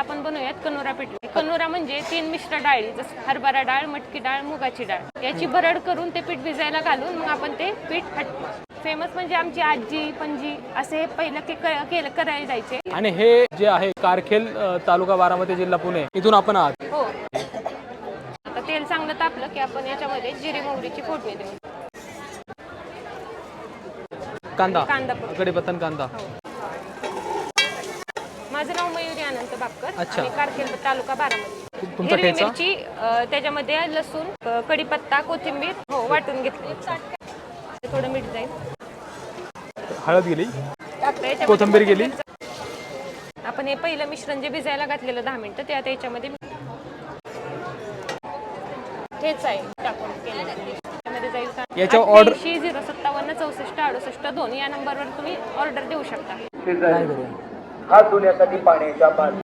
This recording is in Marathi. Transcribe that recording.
आपण बनवूयात कनोरा पिठले. कनोरा म्हणजे तीन मिश्र डाळी जसं हरभरा डाळ मटकी डाळ मुगाची डाळ. याची भरड करून ते पीठ भिजायला घालून मग आपण ते पीठ हटतो फेमस म्हणजे आमची आजी पणजी असे पहिलं के क- केलं करायला जायचे. आणि हे जे आहे कारखेल अ, तालुका बारामती जिल्हा पुणे. इथून आपण आहात. हो. आता तेल चांगलं तापलं की आपण याच्यामध्ये जिरे मोहरीची फोडणी देऊ. कांदा. कांदा पण कढीपत्ता आणि कांदा. माझं नाव मयुरी अनंत बापकर. अच्छा. आणि कारखेल तालुका बारामती. तुमचा हिरवी ठेचा? मिरची अ, त्याच्यामध्ये लसूण अ, कढीपत्ता कोथिंबीर हो वाटून घेतली. थोडं मीठ जाईल. हळद गेली? याच्यामध्ये कोथिंबीर गेली? आपण हे पहिलं मिश्रण जे भिजायला घातलेलं दहा मिनिटं ते आता याच्यामध्ये हेच आहे टाकून त्यामध्ये जाईल का? याच्यावर order- अठ्ठ्याऐंशी झिरो सत्तावन्न चौसष्ट अडुसष्ट दोन या नंबरवर तुम्ही ऑर्डर देऊ शकता. हात धुण्यासाठी पाण्याच्या बादली